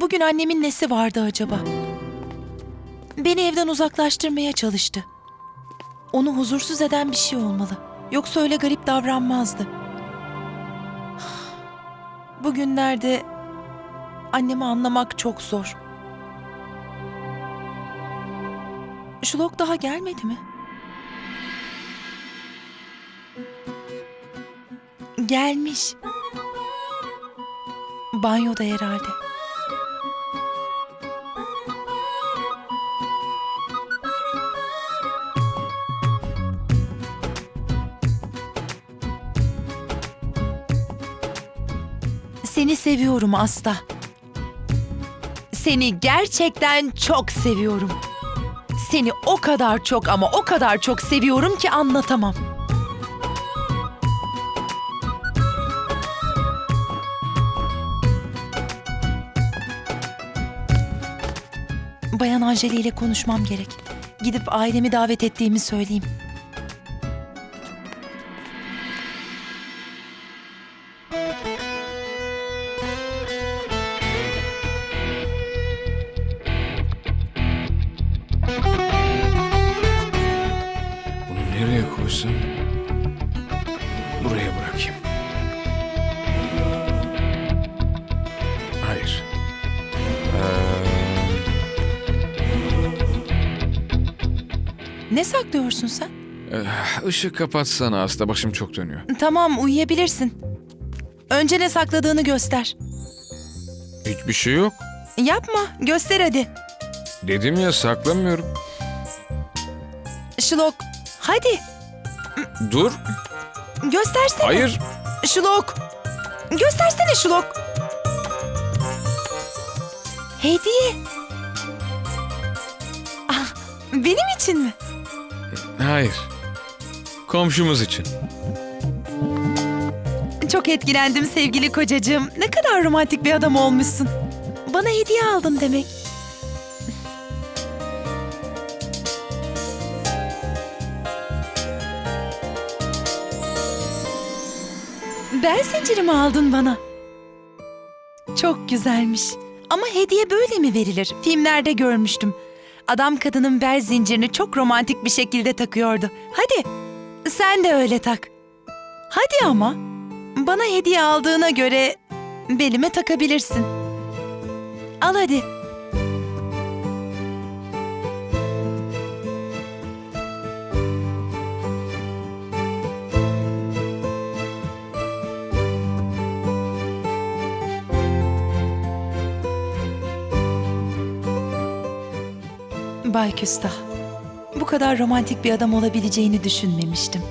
Bugün annemin nesi vardı acaba? Beni evden uzaklaştırmaya çalıştı. Onu huzursuz eden bir şey olmalı. Yoksa öyle garip davranmazdı. Bugünlerde annemi anlamak çok zor. Şulok daha gelmedi mi? Gelmiş. Banyoda herhalde. Seni seviyorum Asta. Seni gerçekten çok seviyorum. Seni o kadar çok ama o kadar çok seviyorum ki anlatamam. Bayan Anjeli ile konuşmam gerek. Gidip ailemi davet ettiğimi söyleyeyim. Koysam? Buraya bırakayım. Hayır. Ne saklıyorsun sen? Ee, eh, ışığı kapatsana hasta başım çok dönüyor. Tamam uyuyabilirsin. Önce ne sakladığını göster. Hiçbir şey yok. Yapma, göster hadi. Dedim ya saklamıyorum. Şlok, hadi Dur. göstersene. Hayır. Şlok, göstersene Şlok. Hediye. Ah, benim için mi? Hayır. Komşumuz için. Çok etkilendim sevgili kocacığım. Ne kadar romantik bir adam olmuşsun. Bana hediye aldın demek. Bel zincirimi aldın bana. Çok güzelmiş. Ama hediye böyle mi verilir? Filmlerde görmüştüm. Adam kadının bel zincirini çok romantik bir şekilde takıyordu. Hadi sen de öyle tak. Hadi ama. Bana hediye aldığına göre belime takabilirsin. Al hadi. Bay Küstah, bu kadar romantik bir adam olabileceğini düşünmemiştim.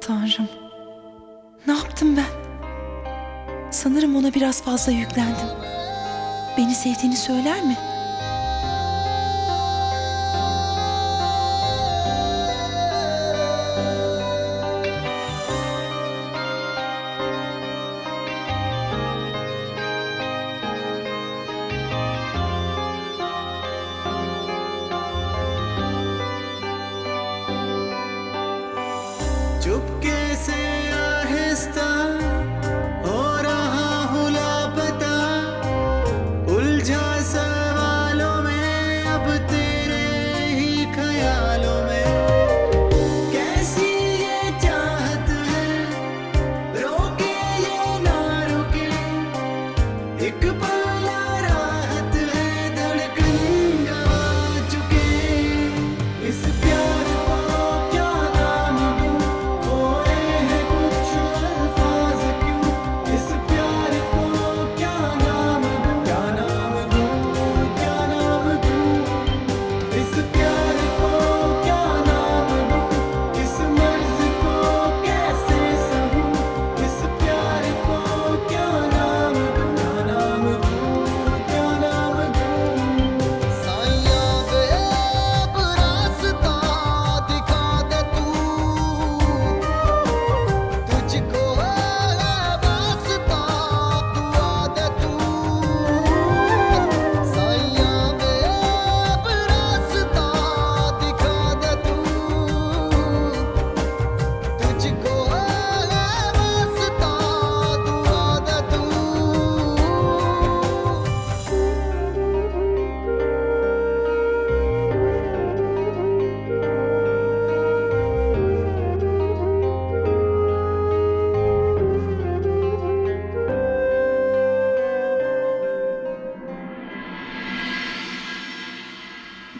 Tanrım. Ne yaptım ben? Sanırım ona biraz fazla yüklendim. Beni sevdiğini söyler mi?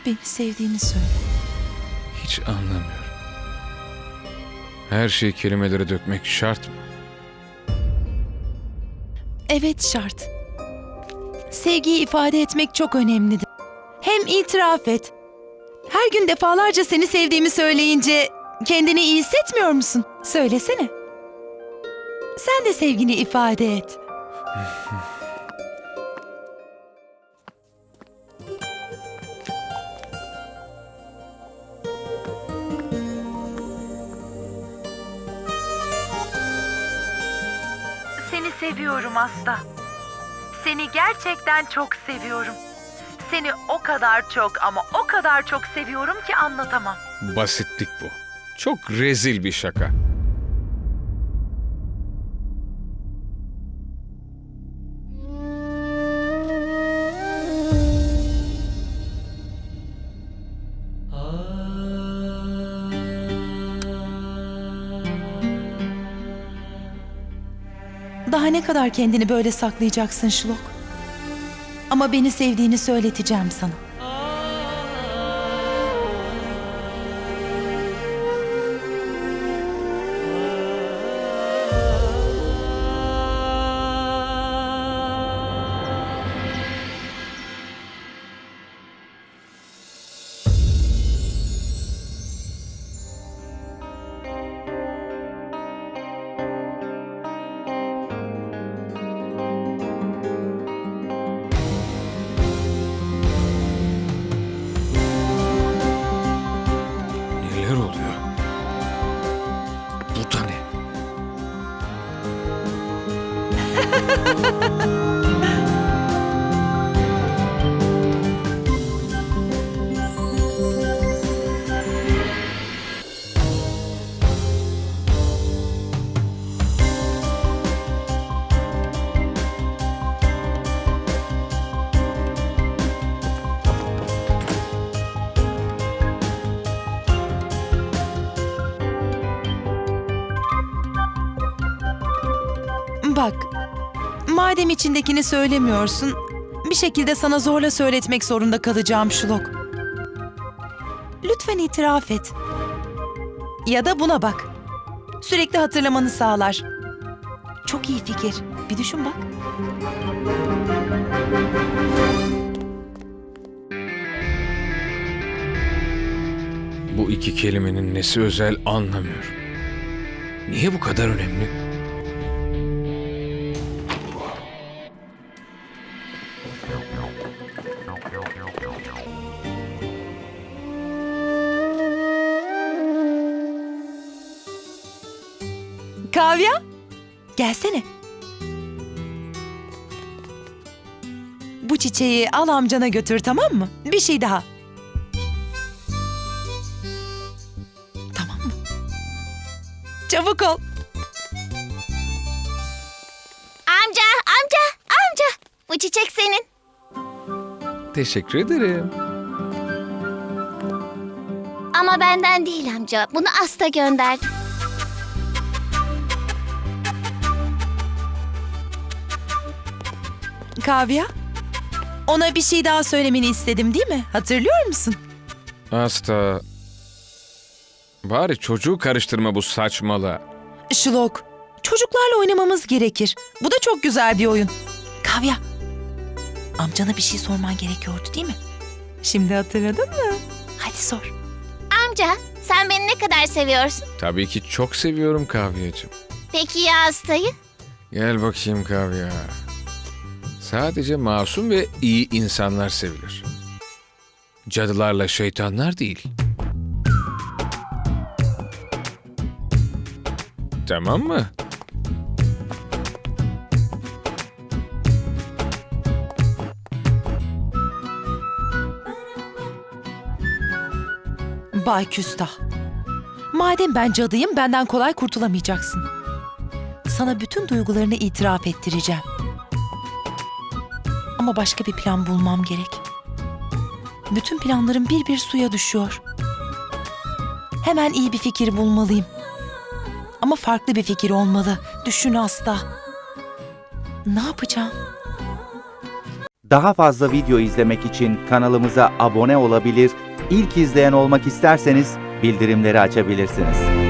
Beni sevdiğini söyle. Hiç anlamıyorum. Her şeyi kelimelere dökmek şart mı? Evet şart. Sevgiyi ifade etmek çok önemlidir. Hem itiraf et. Her gün defalarca seni sevdiğimi söyleyince kendini iyi hissetmiyor musun? Söylesene. Sen de sevgini ifade et. seviyorum Asta. Seni gerçekten çok seviyorum. Seni o kadar çok ama o kadar çok seviyorum ki anlatamam. Basitlik bu. Çok rezil bir şaka. Daha ne kadar kendini böyle saklayacaksın Şlok? Ama beni sevdiğini söyleteceğim sana. Madem içindekini söylemiyorsun, bir şekilde sana zorla söyletmek zorunda kalacağım Şlok. Lütfen itiraf et. Ya da buna bak. Sürekli hatırlamanı sağlar. Çok iyi fikir. Bir düşün bak. Bu iki kelimenin nesi özel anlamıyorum. Niye bu kadar önemli? Gelsene. Bu çiçeği al amcana götür tamam mı? Bir şey daha. Tamam mı? Çabuk ol. Amca, amca, amca. Bu çiçek senin. Teşekkür ederim. Ama benden değil amca. Bunu Asta gönderdi. Kavya, ona bir şey daha söylemeni istedim değil mi? Hatırlıyor musun? Hasta. Bari çocuğu karıştırma bu saçmalığa. Şlok, çocuklarla oynamamız gerekir. Bu da çok güzel bir oyun. Kavya, amcana bir şey sorman gerekiyordu değil mi? Şimdi hatırladın mı? Hadi sor. Amca, sen beni ne kadar seviyorsun? Tabii ki çok seviyorum kavyacığım. Peki ya Asta'yı? Gel bakayım kavya. Sadece masum ve iyi insanlar sevilir. Cadılarla şeytanlar değil. Tamam mı? Bay Küstah. Madem ben cadıyım benden kolay kurtulamayacaksın. Sana bütün duygularını itiraf ettireceğim. Ama başka bir plan bulmam gerek. Bütün planlarım bir bir suya düşüyor. Hemen iyi bir fikir bulmalıyım. Ama farklı bir fikir olmalı. Düşün hasta. Ne yapacağım? Daha fazla video izlemek için kanalımıza abone olabilir, ilk izleyen olmak isterseniz bildirimleri açabilirsiniz.